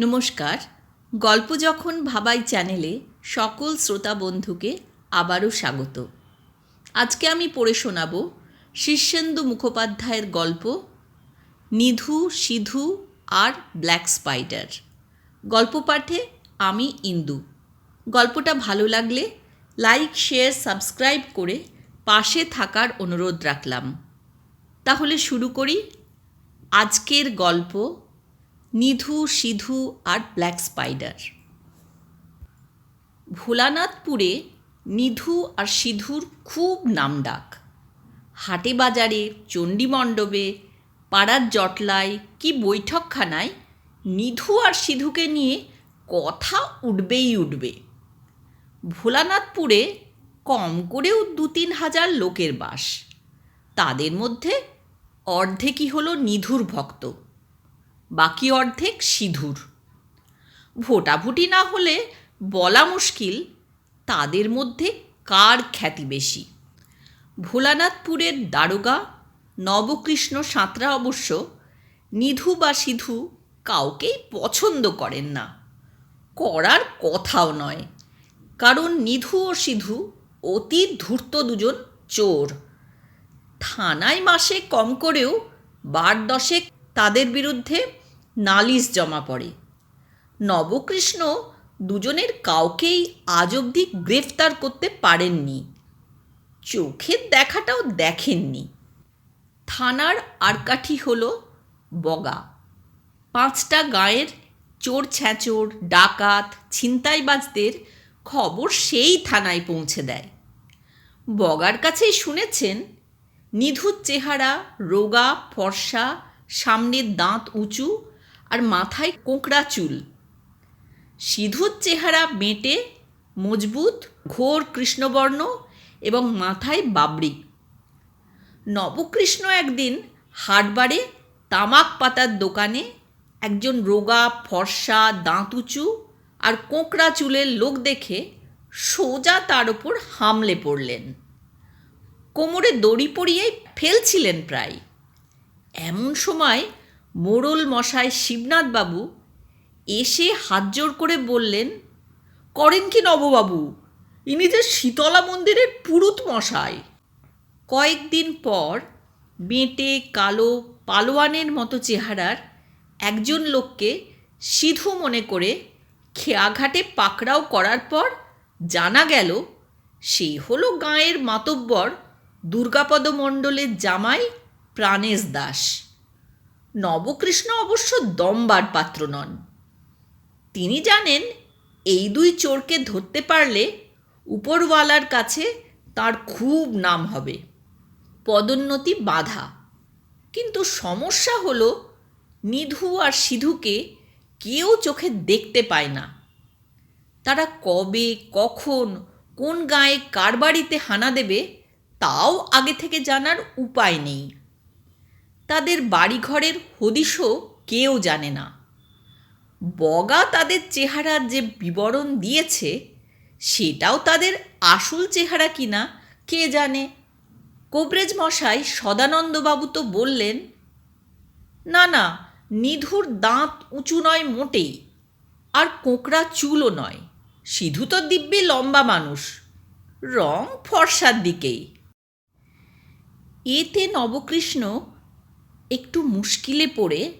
নমস্কার। গল্প যখন ভাবাই চ্যানেলে, সকল শ্রোতা বন্ধুকে আবারও স্বাগত। আজকে আমি পড়ে শোনাব শীর্ষেন্দু মুখোপাধ্যায়ের গল্প, নিধু, সিধু আর ব্ল্যাক স্পাইডার। গল্প পাঠে আমি ইন্দু। গল্পটা ভালো লাগলে লাইক, শেয়ার, সাবস্ক্রাইব করে পাশে থাকার অনুরোধ রাখলাম। তাহলে শুরু করি আজকের গল্প নিধু, সিধু আর ব্ল্যাক স্পাইডার। ভোলানাথপুরে নিধু আর সিধুর খুব নামডাক। হাটে বাজারে চণ্ডীমণ্ডপে, পাড়ার জটলায় কি বৈঠকখানায় নিধু আর সিধুকে নিয়ে কথা উঠবেই উঠবে। ভোলানাথপুরে কম করেও দু তিন হাজার লোকের বাস। তাদের মধ্যে অর্ধেকই হলো নিধুর ভক্ত। বাকি অর্ধেক সিধুর ভোটাভুটি না হলে বলা মুশকিল, তাদের মধ্যে কার খ্যাতি বেশি? ভোলানাথপুরের দারোগা নবকৃষ্ণ সাঁতরা অবশ্য নিধু বা সিধু কাউকেই পছন্দ করেন না। করার কথাও নয়, কারণ নিধু ও সিধু অতি ধূর্ত দুজন চোর। থানায় মাসে কম করেও বার দশেক তাদের বিরুদ্ধে নালিশ জমা পড়ে। নবকৃষ্ণ দুজনের কাউকেই আজ অবধি গ্রেফতার করতে পারেননি। চোখের দেখাটাও দেখেননি। থানার আরকাঠি হল বগা। পাঁচটা গাঁয়ের চোর ছ্যাঁচোর, ডাকাত, ছিনতাইবাজদের খবর সেই থানায় পৌঁছে দেয়। বগার কাছেই শুনেছেন, নিধুর চেহারা, রোগা, ফর্সা, সামনের দাঁত উঁচু আর মাথায় কোঁকড়া চুল। সিধুর চেহারা মেটে মজবুত, ঘোর কৃষ্ণবর্ণ এবং মাথায় বাবরি। নবকৃষ্ণ একদিন হাটবারে তামাক পাতার দোকানে একজন রোগা, ফর্সা দাঁত উঁচু আর কোঁকড়া চুলের লোক দেখে সোজা তার ওপর হামলে পড়লেন। কোমরে দড়ি পরিয়ে ফেলছিলেন প্রায়। এমন সময় মোড়ল মশাই শিবনাথবাবু এসে হাত জোর করে বললেন, করেন কি নববাবু? ইনি যে শীতলা মন্দিরের পুরুত মশাই। কয়েকদিন পর বেঁটে কালো পালোয়ানের মতো চেহারার একজন লোককে সিধু মনে করে খেয়াঘাটে পাকড়াও করার পর জানা গেল, সে হলো গাঁয়ের মাতব্বর দুর্গাপদ মণ্ডলের জামাই প্রাণেশ দাস। নবকৃষ্ণ অবশ্য দমবার পাত্র নন। তিনি জানেন, এই দুই চোরকে ধরতে পারলে উপরওয়ালার কাছে তার খুব নাম হবে। পদোন্নতি বাধা। কিন্তু সমস্যা হলো, নিধু আর সিধুকে কেউ চোখে দেখতে পায় না। তারা কবে, কখন, কোন গায়ে কার বাড়িতে হানা দেবে, তাও আগে থেকে জানার উপায় নেই। তাদের বাড়িঘরের হদিশও কেউ জানে না। বগা তাদের চেহারার যে বিবরণ দিয়েছে, সেটাও তাদের আসল চেহারা কিনা, কে জানে? কোবরেজ মশাই সদানন্দবাবু তো বললেন, না না, নিধুর দাঁত উঁচু নয় মোটেই, আর কোঁকড়া চুলও নয়, সিধু তো দিব্যি লম্বা মানুষ, রং ফর্সার দিকেই। এতে নবকৃষ্ণ একটু মুশকিলে পড়ে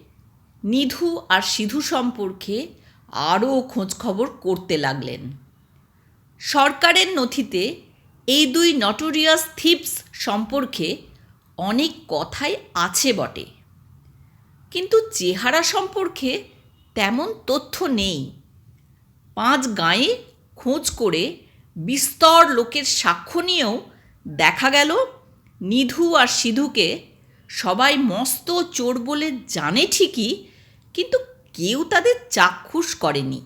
নিধু আর সিধু সম্পর্কে আরও খোঁজখবর করতে লাগলেন। সরকারের নথিতে এই দুই নটোরিয়াস থিপস সম্পর্কে অনেক কথাই আছে বটে। কিন্তু চেহারা সম্পর্কে তেমন তথ্য নেই। পাঁচ গাঁয়ে খোঁজ করে বিস্তর লোকের সাক্ষ্য নিয়েও দেখা গেল নিধু আর সিধুকে সবাই মস্ত চোর বলে জানে ঠিকই, কিন্তু কেউ তাদের চাক্ষুষ করেনি।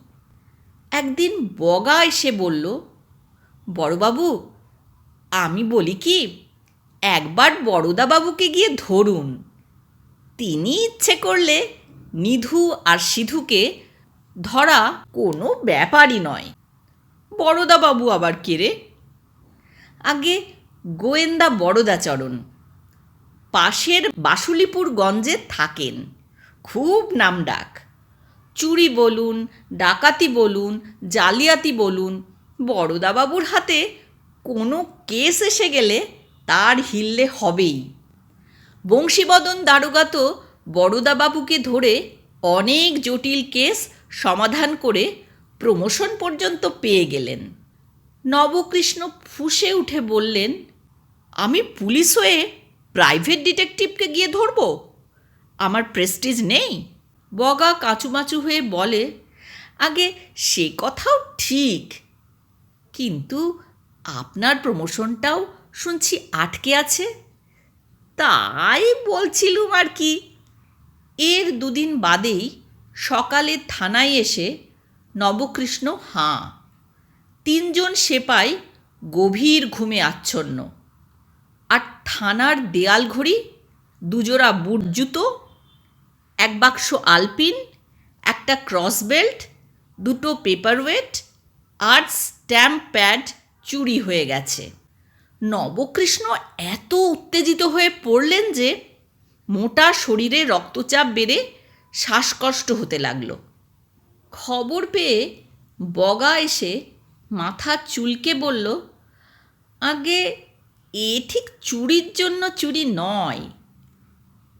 একদিন বগা এসে বলল, বড়বাবু, আমি বলি কি, একবার বড়দাবাবুকে গিয়ে ধরুন। তিনি ইচ্ছে করলে নিধু আর সিধুকে ধরা কোনো ব্যাপারই নয়। বড়দাবাবু আবার কেড়ে আগে গোয়েন্দা বড়দাচরণ পাশের বাসুলিপুর গঞ্জে থাকেন। খুব নামডাক। চুরি বলুন, ডাকাতি বলুন, জালিয়াতি বলুন, বড়দাবাবুর হাতে কোনো কেস এসে গেলে তার হিললে হবেই। বংশীবদন দারোগা তো বড়দাবাবুকে ধরে অনেক জটিল কেস সমাধান করে প্রমোশন পর্যন্ত পেয়ে গেলেন। নবকৃষ্ণ ফুঁসে উঠে বললেন, আমি পুলিশ হয়ে প্রাইভেট ডিটেকটিভকে গিয়ে ধরব? আমার প্রেস্টিজ নেই? বগা কাচুমাচু হয়ে বলে, আগে সে কথাও ঠিক। কিন্তু আপনার প্রমোশনটাও শুনছি আটকে আছে। তাই বলছিলুম আর কি। এর দুদিন বাদেই সকালে থানায় এসে নবকৃষ্ণ হাঁ, তিনজন সেপাই গভীর ঘুমে আচ্ছন্ন। থানার দেয়াল ঘড়ি, দুজোড়া বুট জুতো, এক বাক্স আলপিন, একটা ক্রস বেল্ট, দুটো পেপারওয়েট, আর স্ট্যাম্প প্যাড চুরি হয়ে গেছে। নবকৃষ্ণ এত উত্তেজিত হয়ে পড়লেন যে মোটা শরীরে রক্তচাপ বেড়ে শ্বাসকষ্ট হতে লাগল। খবর পেয়ে বগা এসে মাথা চুলকে বলল, আগে এ ঠিক চুরির জন্য চুরি নয়।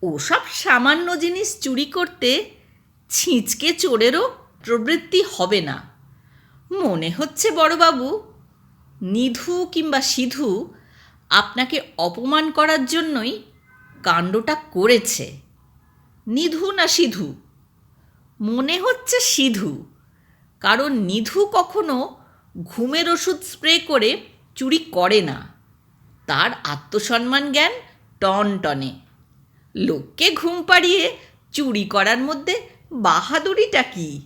ওসব সামান্য জিনিস চুরি করতে ছিঁচকে চোরেরও প্রবৃত্তি হবে না। মনে হচ্ছে বড়বাবু, নিধু কিংবা সিধু আপনাকে অপমান করার জন্যই কাণ্ডটা করেছে। নিধু না সিধু? মনে হচ্ছে সিধু। কারণ নিধু কখনো ঘুমের ওষুধ স্প্রে করে চুরি করে না। তার আত্মসম্মান জ্ঞান টন টনে। লোককে ঘুম পাড়িয়ে চুরি করার মধ্যে বাহাদুরিটা কি?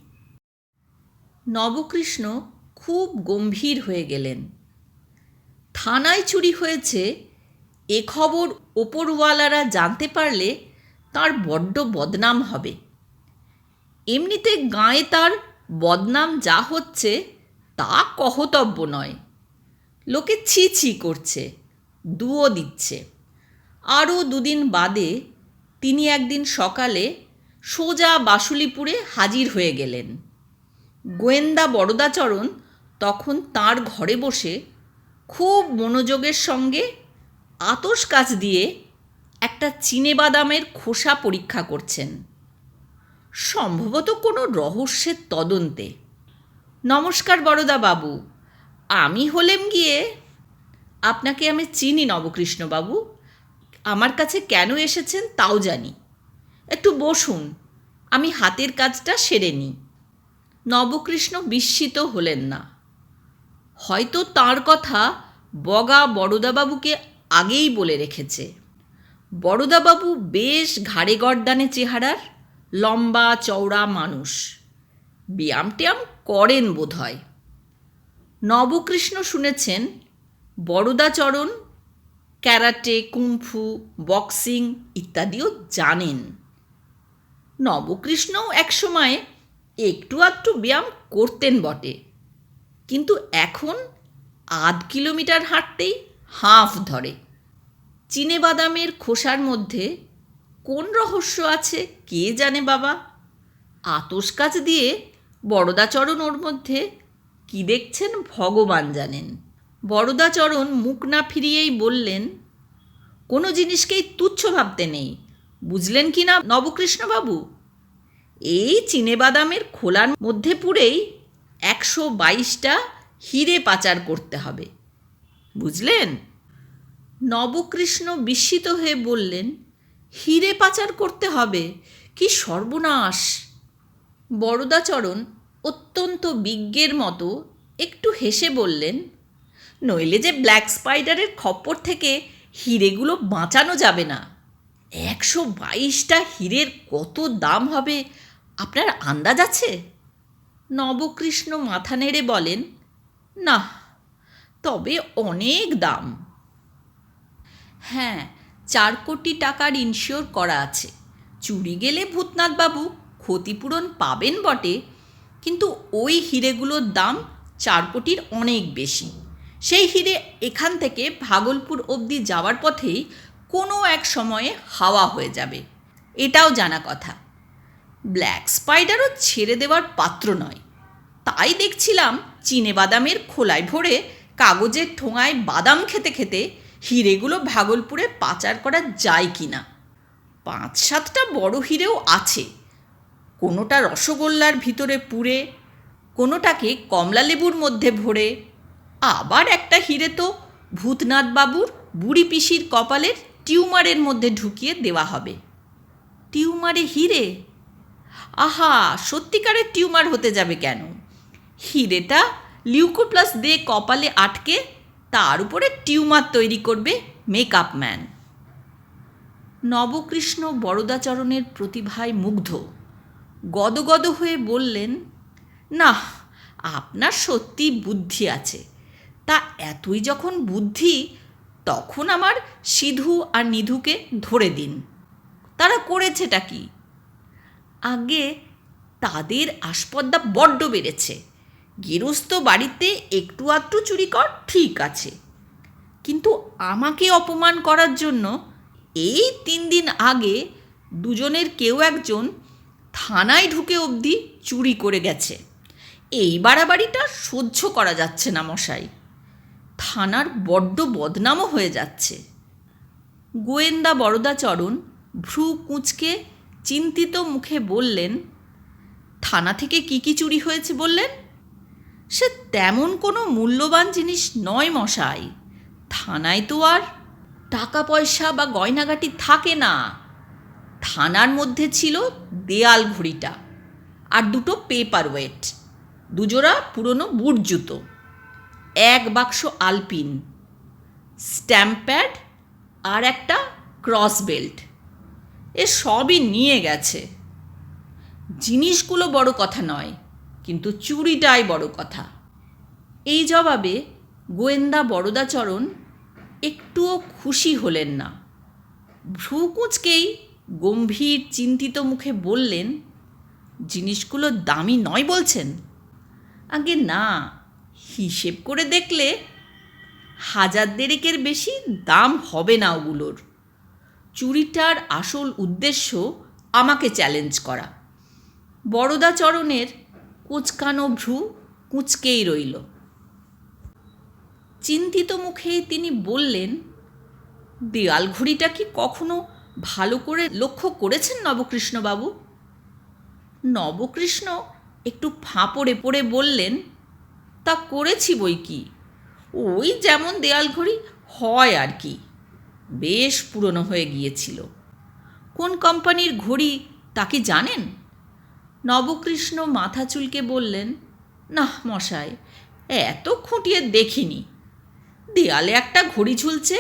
নবকৃষ্ণ খুব গম্ভীর হয়ে গেলেন। থানায় চুরি হয়েছে, এ খবর ওপরওয়ালারা জানতে পারলে তার বড্ড বদনাম হবে। এমনিতে গাঁয়ে তার বদনাম যা হচ্ছে তা কহতব্য নয়। লোকে ছি ছি করছে। দুও দিচ্ছে। আরও দুদিন বাদে তিনি একদিন সকালে সোজা বাসুলিপুরে হাজির হয়ে গেলেন। গোয়েন্দা বরদাচরণ তখন তার ঘরে বসে খুব মনোযোগের সঙ্গে আতস কাচ দিয়ে একটা চিনেবাদামের খোসা পরীক্ষা করছেন। সম্ভবত কোনো রহস্যের তদন্তে। নমস্কার বড়দা বাবু আমি হলেম গিয়ে আপনাকে আমি চিনি নবকৃষ্ণবাবু। আমার কাছে কেন এসেছেন তাও জানি। একটু বসুন, আমি হাতের কাজটা সেরে নিই। নবকৃষ্ণ বিস্মিত হলেন না। হয়তো তার কথা বগা বড়দাবাবুকে আগেই বলে রেখেছে। বড়দাবাবু বেশ ঘাড়ে গর্দানে চেহারার, লম্বা চওড়া মানুষ। ব্যায়াম ট্যায়াম করেন বোধ হয় নবকৃষ্ণ শুনেছেন বড়দাচরণ ক্যারাটে কুম্ফু বক্সিং ইত্যাদিও জানেন। নবকৃষ্ণও একসময় একটু আধটু ব্যায়াম করতেন বটে। কিন্তু এখন আধ কিলোমিটার হাঁটতেই হাঁফ ধরে। চিনে বাদামের খোসার মধ্যে কোন রহস্য আছে কে জানে বাবা? আতস কাজ দিয়ে বড়দাচরণ ওর মধ্যে কি দেখছেন ভগবান জানেন। বড়দাচরণ মুখ না ফিরিয়েই বললেন, কোনো জিনিসকেই তুচ্ছ ভাবতে নেই। বুঝলেন কি না নবকৃষ্ণবাবু? এই চিনেবাদামের খোলার মধ্যে পুরেই একশো বাইশটা হিরে পাচার করতে হবে। বুঝলেন? নবকৃষ্ণ বিস্মিত হয়ে বললেন, হিরে পাচার করতে হবে? কি সর্বনাশ! বরদাচরণ অত্যন্ত বিজ্ঞের মতো একটু হেসে বললেন নইলে যে ব্ল্যাক স্পাইডারের খপ্পর থেকে হিরেগুলো বাঁচানো যাবে না। একশো বাইশটা হিরের কত দাম হবে, আপনার আন্দাজ আছে? নবকৃষ্ণ মাথা নেড়ে বলেন, না, তবে অনেক দাম। হ্যাঁ চার কোটি টাকার ইনশিওর করা আছে। চুরি গেলে ভূতনাথবাবু ক্ষতিপূরণ পাবেন বটে, কিন্তু ওই হিরেগুলোর দাম চার কোটির অনেক বেশি। সেই হিরে এখান থেকে ভাগলপুর অবধি যাওয়ার পথেই কোনো এক সময়ে হাওয়া হয়ে যাবে। এটাও জানা কথা। ব্ল্যাক স্পাইডারও ছেড়ে দেওয়ার পাত্র নয়। তাই দেখছিলাম চিনে বাদামের খোলায় ভরে কাগজের ঠোঙায় বাদাম খেতে খেতে হিরেগুলো ভাগলপুরে পাচার করা যায় কি না পাঁচ সাতটা বড় হিরেও আছে। কোনোটা রসগোল্লার ভিতরে পুরে কোনোটাকে কমলা লেবুর মধ্যে ভরে আবার একটা হিরে তো ভূতনাথ বাবুর বুড়ি পিসির কপালের টিউমারের মধ্যে ঢুকিয়ে দেওয়া হবে। টিউমারে হিরে? আহা, সত্যিকারের টিউমার হতে যাবে কেন? হিরেটা লিউকোপ্লাস দিয়ে কপালে আটকে তার উপরে টিউমার তৈরি করবে মেকআপ ম্যান। নবকৃষ্ণ বরদাচরণের প্রতিভায় মুগ্ধ। গদগদ হয়ে বললেন না আপনার সত্যি বুদ্ধি আছে। তা এতই যখন বুদ্ধি, তখন আমার সিধু আর নিধুকে ধরে দিন। তারা করেছেটা কি? আগে তাদের আসপদ্দা বড্ড বেড়েছে। গেরস্ত বাড়িতে একটু আধটু চুরি কর ঠিক আছে। কিন্তু আমাকে অপমান করার জন্য এই তিন দিন আগে দুজনের কেউ একজন থানায় ঢুকে অবধি চুরি করে গেছে। এই বাড়াবাড়িটা সহ্য করা যাচ্ছে না মশাই। থানার বড্ড বদনামও হয়ে যাচ্ছে। গোয়েন্দা বরদাচরণ ভ্রু কুঁচকে চিন্তিত মুখে বললেন, থানা থেকে কি কি চুরি হয়েছে বললেন? সে তেমন কোনো মূল্যবান জিনিস নয় মশাই। থানায় তো আর টাকা পয়সা বা গয়নাগাটি থাকে না। থানার মধ্যে ছিল দেয়াল ঘড়িটা আর দুটো পেপার ওয়েট। দুজোড়া পুরনো বুট জুতো। এক বাক্স আলপিন, স্ট্যাম্প প্যাড আর একটা ক্রস বেল্ট। এ সবই নিয়ে গেছে। জিনিসগুলো বড় কথা নয়, কিন্তু চুরিটাই বড় কথা। এই জবাবে গোয়েন্দা বরদাচরণ একটুও খুশি হলেন না। ভ্রুকুচকেই গম্ভীর চিন্তিত মুখে বললেন, জিনিসগুলো দামি নয় বলছেন? আগে না হিসেব করে দেখলে হাজার দেড়েকের বেশি দাম হবে না ওগুলোর। চুরিটার আসল উদ্দেশ্য আমাকে চ্যালেঞ্জ করা। বরদাচরণের কুচকানো ভ্রু কুঁচকেই রইল। চিন্তিত মুখে তিনি বললেন, দেয়াল ঘড়িটা কি কখনো ভালো করে লক্ষ্য করেছেন নবকৃষ্ণবাবু? নবকৃষ্ণ একটু ফাঁপড়ে পড়ে বললেন তা করেছি বই কি? ওই যেমন দেয়াল ঘড়ি হয় আর কি। বেশ পুরনো হয়ে গিয়েছিল। কোন কোম্পানির ঘড়ি তা কি জানেন? নবকৃষ্ণ মাথা চুলকে বললেন, না মশাই, এত খুঁটিয়ে দেখিনি। দেয়ালে একটা ঘড়ি ঝুলছে,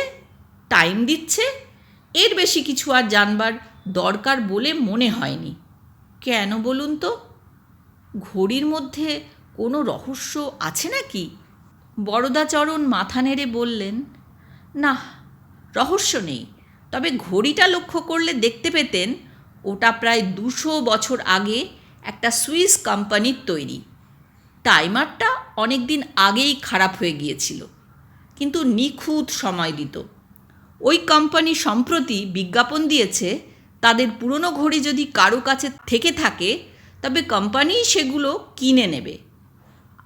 টাইম দিচ্ছে, এর বেশি কিছু আর জানবার দরকার বলে মনে হয়নি। কেন বলুন তো? ঘড়ির মধ্যে কোনো রহস্য আছে নাকি? বরদাচরণ মাথা নেড়ে বললেন, না, রহস্য নেই। তবে ঘড়িটা লক্ষ্য করলে দেখতে পেতেন, ওটা প্রায় দুশো বছর আগে একটা সুইস কোম্পানির তৈরি। টাইমারটা অনেক দিন আগেই খারাপ হয়ে গিয়েছিল, কিন্তু নিখুঁত সময় দিত। ওই কোম্পানি সম্প্রতি বিজ্ঞাপন দিয়েছে, তাদের পুরনো ঘড়ি যদি কারও কাছে থেকে থাকে, তবে কোম্পানি সেগুলো কিনে নেবে।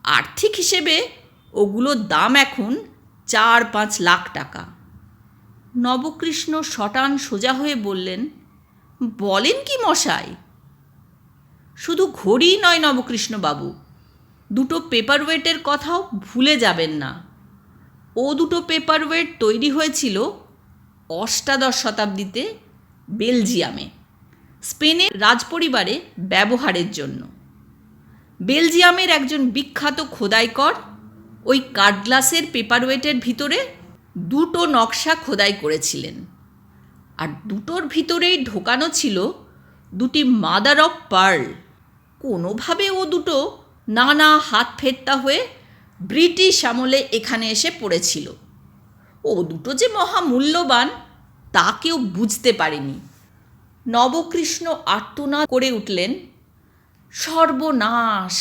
আর্থিক হিসেবে ওগুলোর দাম এখন চার পাঁচ লাখ টাকা। নবকৃষ্ণ শটান সোজা হয়ে বললেন, বলেন কি মশাই? শুধু ঘড়িই নয় নবকৃষ্ণবাবু, দুটো পেপার ওয়েটের কথাও ভুলে যাবেন না। ও দুটো পেপার ওয়েট তৈরি হয়েছিল অষ্টাদশ শতাব্দীতে বেলজিয়ামে, স্পেনের রাজপরিবারে ব্যবহারের জন্য। বেলজিয়ামের একজন বিখ্যাত খোদাইকর ওই কাঠগ্লাসের পেপারওয়েটের ভিতরে দুটো নকশা খোদাই করেছিলেন। আর দুটোর ভিতরেই ঢোকানো ছিল দুটি মাদার অফ পার্ল। কোনোভাবে ও দুটো নানা হাত ফেরতা হয়ে ব্রিটিশ আমলে এখানে এসে পড়েছিল। ও দুটো যে মহামূল্যবান, তা কেউ বুঝতে পারেনি। নবকৃষ্ণ আর্তনা করে উঠলেন সর্বনাশ।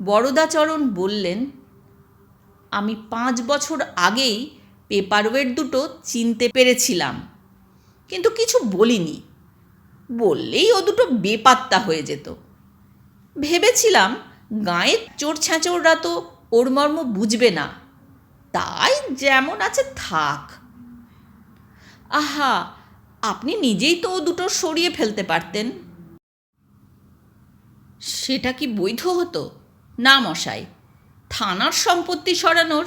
বরদাচরণ বললেন, আমি পাঁচ বছর আগেই পেপারওয়েট দুটো চিনতে পেরেছিলাম, কিন্তু কিছু বলিনি। বললেই ও দুটো বেপাত্তা হয়ে যেত। ভেবেছিলাম গাঁয়ের চোর ছ্যাঁচোররা তো ওর মর্ম বুঝবে না। তাই যেমন আছে থাক। আহা, আপনি নিজেই তো ও দুটো সরিয়ে ফেলতে পারতেন। সেটা কি বৈধ হতো? না মশাই, থানার সম্পত্তি সরানোর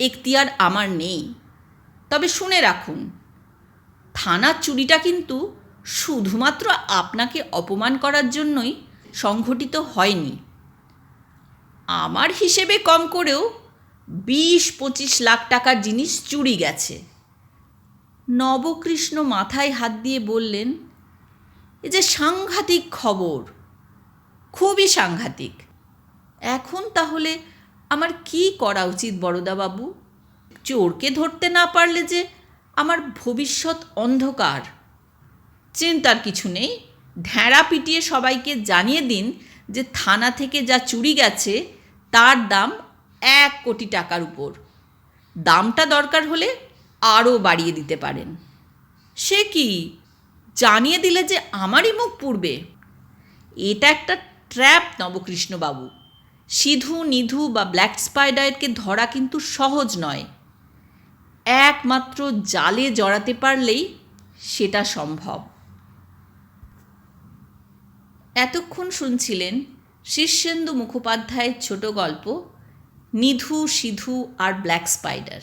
এখতিয়ার আমার নেই। তবে শুনে রাখুন থানার চুরিটা কিন্তু শুধুমাত্র আপনাকে অপমান করার জন্যই সংঘটিত হয়নি। আমার হিসেবে কম করেও বিশ পঁচিশ লাখ টাকার জিনিস চুরি গেছে। নবকৃষ্ণ মাথায় হাত দিয়ে বললেন, এ যে সাংঘাতিক খবর খুবই সাংঘাতিক। এখন তাহলে আমার কি করা উচিত বড়দাবাবু? চোরকে ধরতে না পারলে যে আমার ভবিষ্যৎ অন্ধকার। চিন্তার কিছু নেই। ঢেঁড়া পিটিয়ে সবাইকে জানিয়ে দিন যে থানা থেকে যা চুরি গেছে, তার দাম এক কোটি টাকার উপর। দামটা দরকার হলে আরও বাড়িয়ে দিতে পারেন। সে কি? জানিয়ে দিলে যে আমারই মুখ পুড়বে। এটা একটা ট্র্যাপ নবকৃষ্ণবাবু। সিধু, নিধু বা ব্ল্যাক স্পাইডারকে ধরা কিন্তু সহজ নয়। একমাত্র জালে জড়াতে পারলেই সেটা সম্ভব। এতক্ষণ শুনছিলেন শীর্ষেন্দু মুখোপাধ্যায়ের ছোট গল্প, নিধু, সিধু আর ব্ল্যাক স্পাইডার।